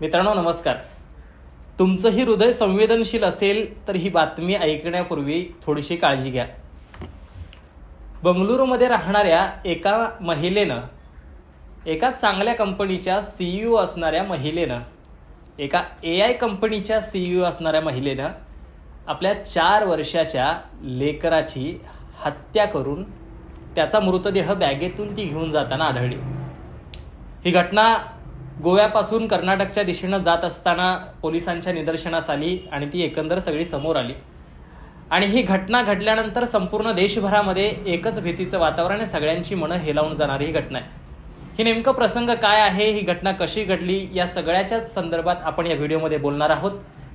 मित्रांनो नमस्कार. तुमचंही हृदय संवेदनशील असेल तर ही बातमी ऐकण्यापूर्वी थोडीशी काळजी घ्या. बंगळुरूमध्ये राहणाऱ्या एका महिलेनं एका चांगल्या कंपनीच्या सीईओ असणाऱ्या महिलेनं एका ए आय कंपनीच्या सीईओ असणाऱ्या महिलेनं आपल्या चार वर्षाच्या लेकराची हत्या करून त्याचा मृतदेह बॅगेतून ती घेऊन जाताना आढळली. ही घटना गोव्यापासून कर्नाटकच्या दिशेनं जात असताना पोलिसांच्या निदर्शनास आली आणि ती एकंदर सगळी समोर आली. आणि ही घटना घडल्यानंतर संपूर्ण देशभरामध्ये एकच भीतीचं वातावरण आहे सगळ्यांची मनं हेलावून जाणारी ही घटना आहे. ही नेमकं प्रसंग काय आहे ही घटना कशी घडली या सगळ्याच्याच संदर्भात आपण या व्हिडिओमध्ये बोलणार आहोत.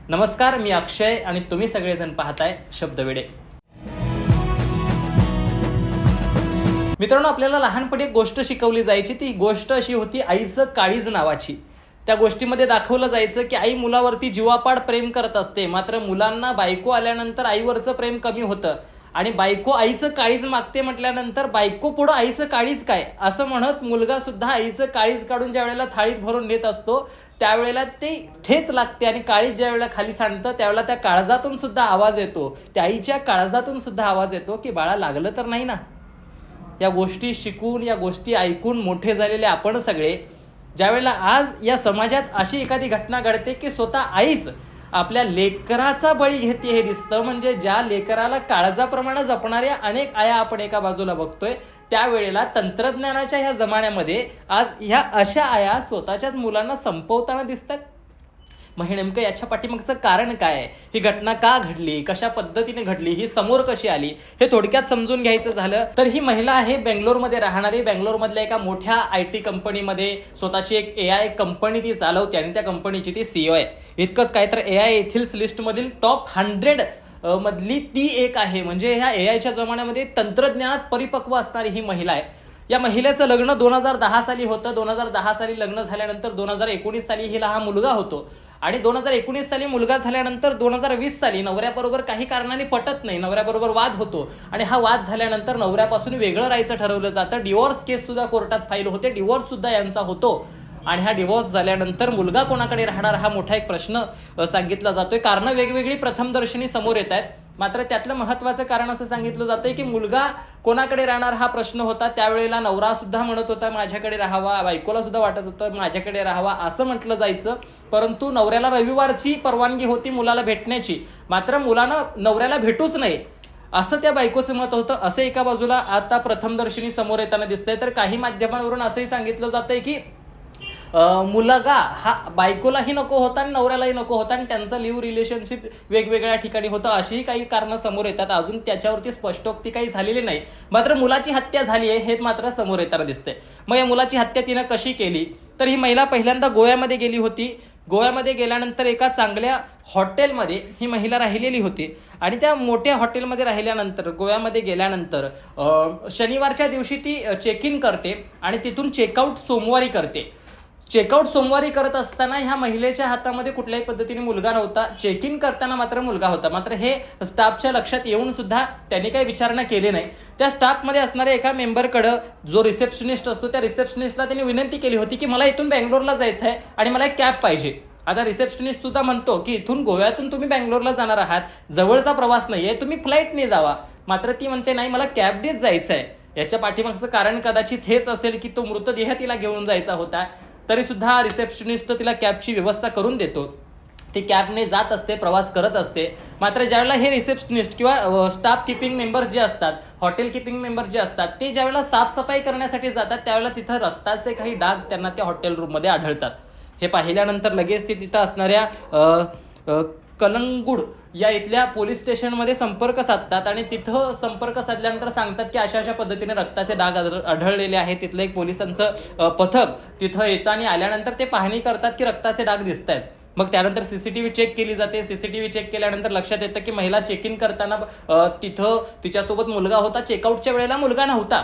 नमस्कार मी अक्षय आणि तुम्ही सगळेजण पाहताय शब्दवेडे. मित्रांनो आपल्याला लहानपणी एक गोष्ट शिकवली जायची. ती गोष्ट अशी होती आईचं काळीज नावाची. त्या गोष्टीमध्ये दाखवलं जायचं की आई मुलावरती जीवापाड प्रेम करत असते. मात्र मुलांना बायको आल्यानंतर आईवरचं प्रेम कमी होतं. आणि बायको आईचं काळीज मागते म्हटल्यानंतर बायको पुढं आईचं काळीज काय? असं म्हणत मुलगा सुद्धा आईचं काळीज काढून ज्या वेळेला थाळीत भरून नेत असतो त्यावेळेला ते ठेच लागते आणि काळीज ज्या वेळेला खाली सांडतं त्यावेळेला त्या काळजातून सुद्धा आवाज येतो. त्या आईच्या काळजातून सुद्धा आवाज येतो की बाळा लागलं तर नाही ना? या गोष्टी शिकून या गोष्टी ऐकून मोठे झालेले आपण सगळे. ज्यावेळेला आज या समाजात अशी एखादी घटना घडते की स्वतः आईच आपल्या लेकराचा बळी घेते हे दिसतं. म्हणजे ज्या लेकराला काळजाप्रमाणे जपणाऱ्या अनेक आया आपण एका बाजूला बघतोय त्यावेळेला तंत्रज्ञानाच्या ह्या जमान्यामध्ये आज ह्या अशा आया स्वतःच्याच मुलांना संपवताना दिसतात. मग हे नेमकं याच्या पाठीमागचं कारण काय? ही घटना का घडली? कशा पद्धतीने घडली? ही समोर कशी आली? हे थोडक्यात समजून घ्यायचं झालं. तर ही महिला आहे बेंगलोरमध्ये राहणारी. बेंगलोरमधल्या एका मोठ्या आय टी कंपनीमध्ये स्वतःची एक ए आय कंपनी ती चालवते आणि त्या कंपनीची ती सीओ आहे. इतकंच काय तर ए आय येथील लिस्टमधील टॉप हंड्रेड मधली ती एक आहे. म्हणजे ह्या ए आयच्या जमान्यामध्ये तंत्रज्ञानात परिपक्व असणारी ही महिला आहे. या महिलेचं लग्न दोन हजार दहा साली होतं. दोन हजार दहा साली लग्न झाल्यानंतर दोन हजार एकोणीस साली हिला हा मुलगा होतो. आणि दोन हजार एकोणीस साली मुलगा झाल्यानंतर दोन हजार वीस साली नवऱ्याबरोबर काही कारणाने पटत नाही नवऱ्याबरोबर वाद होतो. आणि हा वाद झाल्यानंतर नवऱ्यापासून वेगळं राहायचं ठरवलं जातं. डिवोर्स केस सुद्धा कोर्टात फाईल होते. डिवोर्स सुद्धा यांचा होतो. आणि हा डिवोर्स झाल्यानंतर मुलगा कोणाकडे राहणार हा मोठा एक प्रश्न सांगितला जातोय. कारण वेगवेगळी प्रथमदर्शनी समोर येत आहेत. मात्र त्यातलं महत्वाचं कारण असं सांगितलं जातंय की मुलगा कोणाकडे राहणार हा प्रश्न होता त्यावेळेला नवरा सुद्धा म्हणत होता माझ्याकडे राहावा बायकोला सुद्धा वाटत होतं माझ्याकडे राहावा असं म्हटलं जायचं. परंतु नवऱ्याला रविवारची परवानगी होती मुलाला भेटण्याची. मात्र मुलानं नवऱ्याला भेटूच नाही असं त्या बायकोचं मत होतं. असं एका बाजूला आता प्रथमदर्शनी समोर येताना दिसतंय. तर काही माध्यमांवरून असंही सांगितलं जातंय की मुलगा हा बायकोलाही नको होता आणि नवऱ्यालाही नको होता आणि त्यांचं लिव्ह रिलेशनशिप वेगवेगळ्या ठिकाणी होतं अशीही काही कारणं समोर येतात. अजून त्याच्यावरती स्पष्टोक्ती काही झालेली नाही. मात्र मुलाची हत्या झाली आहे हे मात्र समोर येताना दिसते मग या मुलाची हत्या तिनं कशी केली? तर ही महिला पहिल्यांदा गोव्यामध्ये गेली होती. गोव्यामध्ये गेल्यानंतर एका चांगल्या हॉटेलमध्ये ही महिला राहिलेली होती. आणि त्या मोठ्या हॉटेलमध्ये राहिल्यानंतर गोव्यामध्ये गेल्यानंतर शनिवारच्या दिवशी ती चेक इन करते आणि तिथून चेकआउट सोमवारी करते. चेकआउट सोमवारी करत असताना ह्या महिलेच्या हातामध्ये कुठल्याही पद्धतीने मुलगा नव्हता. चेक इन करताना मात्र मुलगा होता. मात्र हे स्टाफच्या लक्षात येऊन सुद्धा त्यांनी काही विचारणा केली नाही. त्या स्टाफमध्ये असणाऱ्या एका मेंबरकडं जो रिसेप्शनिस्ट असतो त्या रिसेप्शनिस्टला त्यांनी विनंती केली होती की मला इथून बँगलोरला जायचं आहे आणि मला एक कॅब पाहिजे. आता रिसेप्शनिस्ट सुद्धा म्हणतो की इथून गोव्यातून तुम्ही बँगलोरला जाणार आहात. जवळचा प्रवास नाहीये. तुम्ही फ्लाईटने जावा. मात्र ती म्हणते नाही मला कॅबनेच जायचं आहे याच्या पाठीमागचं कारण कदाचित हेच असेल की तो मृतदेह तिला घेऊन जायचा होता. तरी सुद्धा रिसेप्शनिस्ट तिला कॅबची व्यवस्था करून देतो. ती कॅबने जात असते प्रवास करत असते. मात्र ज्यावेळेला हे रिसेप्शनिस्ट किंवा स्टाफ किपिंग मेंबर जे असतात हॉटेल किपिंग मेंबर जे असतात ते ज्यावेळेला साफसफाई करण्यासाठी जातात त्यावेळेला तिथं रक्ताचे काही डाग त्यांना त्या हॉटेल रूममध्ये आढळतात. हे पाहिल्यानंतर लगेच ते तिथं असणाऱ्या कलंगूड या इथल्या पोलीस स्टेशनमध्ये संपर्क साधतात आणि तिथं संपर्क साधल्यानंतर सांगतात की अशा अशा पद्धतीने रक्ताचे डाग आढळलेले आहेत. तिथलं एक पोलिसांचं पथक तिथं येतं आणि आल्यानंतर ते पाहणी करतात की रक्ताचे डाग दिसत आहेत मग त्यानंतर सीसीटीव्ही चेक केली जाते. सीसीटीव्ही चेक केल्यानंतर लक्षात येतं की महिला चेक इन करताना तिथं तिच्यासोबत मुलगा होता. चेकआउटच्या वेळेला मुलगा नव्हता.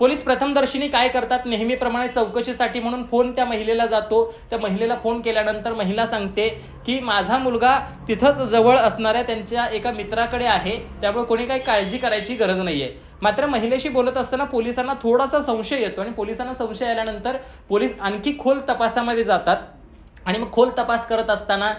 पोलीस प्रथमदर्शनी काय करतात? नेहमीप्रमाणे चौकशीसाठी म्हणून फोन त्या महिलेला जातो. त्या महिलेला फोन केल्यानंतर महिला सांगते की माझा मुलगा तिथंच जवळ असणाऱ्या त्यांच्या एका मित्राकडे आहे. त्यामुळे कोणी काही काळजी करायची गरज नाहीये. मात्र महिलेशी बोलत असताना पोलिसांना थोडासा संशय येतो आणि पोलिसांना संशय आल्यानंतर पोलीस आणखी खोल तपासामध्ये जातात. आणि मग खोल तपास करत असताना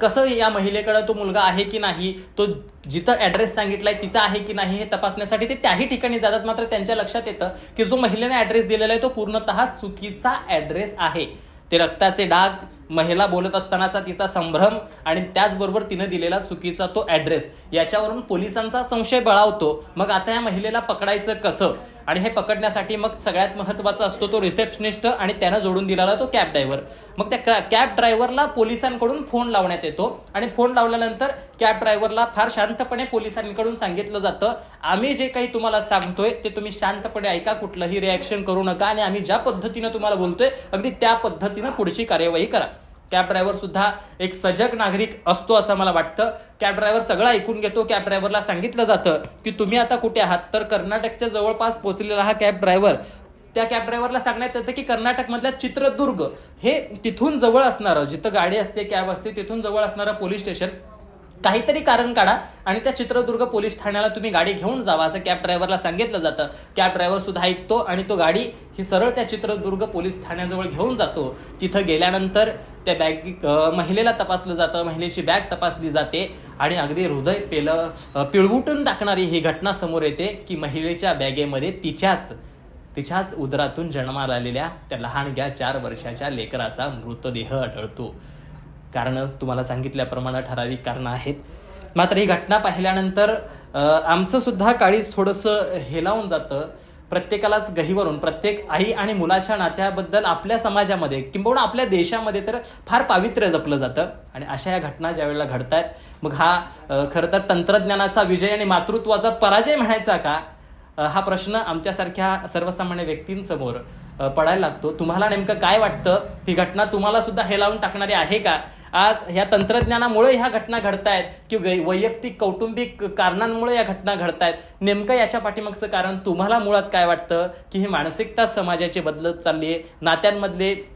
कसं या महिलेकडं तो मुलगा आहे की नाही तो जिथं ऍड्रेस सांगितलाय तिथं आहे की नाही हे तपासण्यासाठी ते त्याही ठिकाणी जातात. मात्र त्यांच्या लक्षात येतं की जो महिलेने ऍड्रेस दिलेला आहे तो पूर्णतः चुकीचा ऍड्रेस आहे. ते रक्ताचे डाग महिला बोलत असतानाचा तिचा संभ्रम आणि त्याचबरोबर तिनं दिलेला चुकीचा तो ऍड्रेस याच्यावरून पोलिसांचा संशय बळावतो. मग आता या महिलेला पकडायचं कसं? आणि हे पकडण्यासाठी मग सगळ्यात महत्त्वाचा असतो तो रिसेप्शनिस्ट आणि त्यानं जोडून दिलेला तो कॅब ड्रायव्हर. मग त्या कॅब ड्रायव्हरला पोलिसांकडून फोन लावण्यात येतो आणि फोन लावल्यानंतर कॅब ड्रायव्हरला फार शांतपणे पोलिसांकडून सांगितलं जातं आम्ही जे काही तुम्हाला सांगतोय ते तुम्ही शांतपणे ऐका कुठलंही रिॲक्शन करू नका आणि आम्ही ज्या पद्धतीनं तुम्हाला बोलतोय अगदी त्या पद्धतीनं पुढची कार्यवाही करा. कॅब ड्रायव्हर सुद्धा एक सजग नागरिक असतो असं मला वाटतं. कॅब ड्रायव्हर सगळं ऐकून घेतो. कॅब ड्रायव्हरला सांगितलं जातं की तुम्ही आता कुठे आहात? तर कर्नाटकच्या जवळपास पोहोचलेला हा कॅब ड्रायव्हर त्या कॅब ड्रायव्हरला सांगण्यात येतं की कर्नाटकमधल्या चित्रदुर्ग हे तिथून जवळ असणारं जिथं गाडी असते कॅब असते तिथून जवळ असणारं पोलीस स्टेशन काहीतरी कारण काढा आणि त्या चित्रदुर्ग पोलीस ठाण्याला तुम्ही गाडी घेऊन जावा असं कॅब ड्रायव्हरला सांगितलं जातं. कॅब ड्रायव्हर सुद्धा ऐकतो आणि तो गाडी ही सरळ त्या चित्रदुर्ग पोलीस ठाण्याजवळ घेऊन जातो. तिथं गेल्यानंतर त्या बॅग महिलेला तपासलं जातं महिलेची बॅग तपासली जाते आणि अगदी हृदय पेलं पिळवुटून टाकणारी ही घटना समोर येते की महिलेच्या बॅगेमध्ये तिच्याच तिच्याच उदरातून जन्माला आलेल्या त्या लहानग्या चार वर्षाच्या लेकराचा मृतदेह आढळतो. कारणं तुम्हाला सांगितल्याप्रमाणे ठराविक कारणं आहेत. मात्र ही घटना पाहिल्यानंतर आमचंसुद्धा आमचं सुद्धा काळीच थोडंसं हेलावून जातं. प्रत्येकालाच गहीवरून प्रत्येक आई आणि मुलाच्या नात्याबद्दल आपल्या समाजामध्ये किंबहुना आपल्या देशामध्ये तर फार पावित्र्य जपलं जातं. आणि अशा या घटना ज्या वेळेला आहेत मग हा खरं तर तंत्रज्ञानाचा विजय आणि मातृत्वाचा पराजय म्हणायचा का? हा प्रश्न आमच्यासारख्या सर्वसामान्य व्यक्तींसमोर पडायला लागतो. तुम्हाला नेमकं काय वाटतं? ही घटना तुम्हाला सुद्धा हेलावून टाकणारी आहे का? आज ह्या तंत्रज्ञानामुळे ह्या घटना घडतायत की वै- वैयक्तिक कौटुंबिक कारणांमुळे या घटना घडतायत. नेमकं याच्या पाठीमागचं कारण तुम्हाला मुळात काय वाटतं की ही मानसिकता समाजाची बदलत चालली आहे नात्यांमधले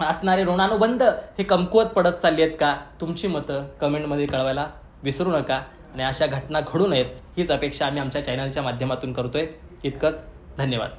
असणारे ऋणानुबंध हे कमकुवत पडत चालली आहेत का? तुमची मतं कमेंटमध्ये कळवायला विसरू नका आणि अशा घटना घडू नयेत हीच अपेक्षा आम्ही आमच्या चॅनलच्या माध्यमातून करतोय. इतकंच धन्यवाद.